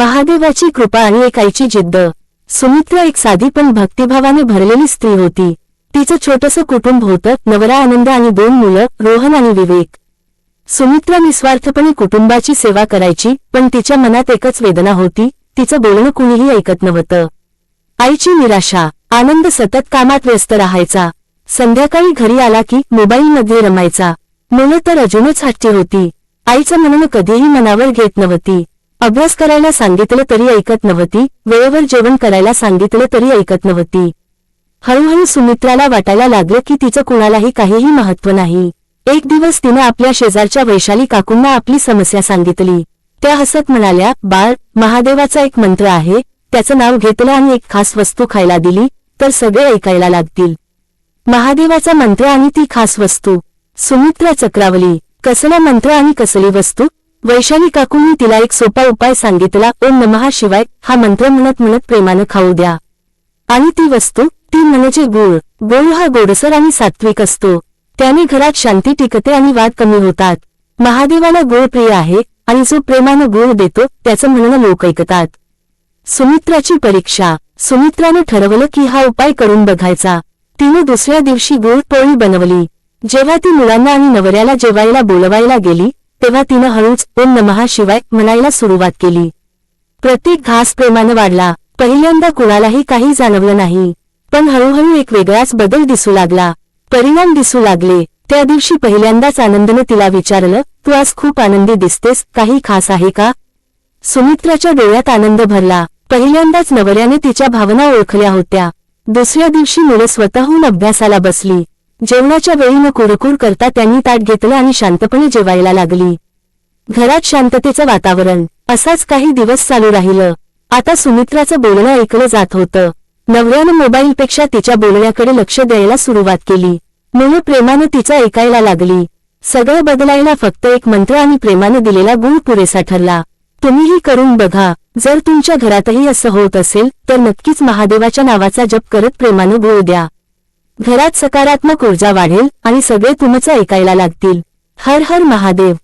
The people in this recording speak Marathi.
महादेवाची कृपा आणि एक आईची जिद्द. सुमित्रा एक साधी पण भक्तिभावाने भरलेली स्त्री होती. तिचं छोटंसं कुटुंब होतं नवरा आनंद आणि दोन मुलं रोहन आणि विवेक. सुमित्रा निस्वार्थपणे कुटुंबाची सेवा करायची पण तिच्या मनात एकच वेदना होती तिचं बोलणं कुणीही ऐकत नव्हतं. आईची निराशा आनंद सतत कामात व्यस्त राहायचा. संध्याकाळी घरी आला की मोबाईलमध्ये रमायचा. मुलं तर अजूनच हट्टी होती. आईचं म्हणणं कधीही मनावर घेत नव्हती. अभ्यास करायला सांगितलं तरी ऐकत नव्हती वेळेवर जेवण करायला सांगितलं तरी ऐकत नव्हती. हळूहळू सुमित्राला वाटायला लागलं की तिचं कुणालाही काहीही महत्त्व नाही. एक दिवस तिनं आपल्या शेजारच्या वैशाली काकूंना आपली समस्या सांगितली. त्या हसत म्हणाल्या बाळ महादेवाचा एक मंत्र आहे त्याचं नाव घेतलं आणि एक खास वस्तू खायला दिली तर सगळे ऐकायला लागतील. महादेवाचा मंत्र आणि ती खास वस्तू. सुमित्रा चक्रावली कसला मंत्र आणि कसली वस्तू? वैशाली काकूंनी तिला एक सोपा उपाय सांगितला ओम नमहा शिवाय. हा मंत्र म्हणत म्हणत प्रेमानं खाऊ द्या. आणि ती वस्तू ती म्हणजे गुळ गुळ हा गोडसर आणि सात्विक असतो. त्याने घरात शांती टिकते आणि वाद कमी होतात. महादेवाला गुळ प्रिय आहे आणि जो प्रेमानं गुळ देतो त्याचं म्हणणं लोक ऐकतात. सुमित्राची परीक्षा. सुमित्रानं ठरवलं की हा उपाय करून बघायचा. तिनं दुसऱ्या दिवशी गुळ पोळी बनवली. जेव्हा ती मुलांना आणि नवऱ्याला जेवायला बोलवायला गेली तेव्हा तिनं हळूच ओम नमहा शिवाय म्हणायला सुरुवात केली. प्रत्येक घास प्रेमानं वाढला. पहिल्यांदा कुणालाही काही जाणवलं नाही. पण हळूहळू एक वेगळाच बदल दिसू लागला. परिणाम दिसू लागले. त्या दिवशी पहिल्यांदाच आनंदनं तिला विचारलं तू आज खूप आनंदी दिसतेस काही खास आहे का? सुमित्राच्या डोळ्यात आनंद भरला. पहिल्यांदाच नवऱ्याने तिच्या भावना ओळखल्या होत्या. दुसऱ्या दिवशी मुलं स्वतःहून अभ्यासाला बसली. जेवणाच्या वेळी न कुरकुर करता त्यांनी ताट घेतलं आणि शांतपणे जेवायला लागली. घरात शांततेचं वातावरण असाच काही दिवस चालू राहिलं. आता सुमित्राचं बोलणं ऐकलं जात होतं. नवऱ्यानं मोबाईलपेक्षा तिच्या बोलण्याकडे लक्ष द्यायला सुरुवात केली. मुलं प्रेमानं तिचं ऐकायला लागली. सगळं बदलायला फक्त एक मंत्र आणि प्रेमानं दिलेला गुण पुरेसा ठरला. तुम्हीही करून बघा जर तुमच्या घरातही असं होत असेल तर नक्कीच महादेवाच्या नावाचा जप करत प्रेमानं गुळ द्या. घरात सकारात्मक ऊर्जा वाढेल आणि सगळे तुमचं ऐकायला लागतील. हर हर महादेव.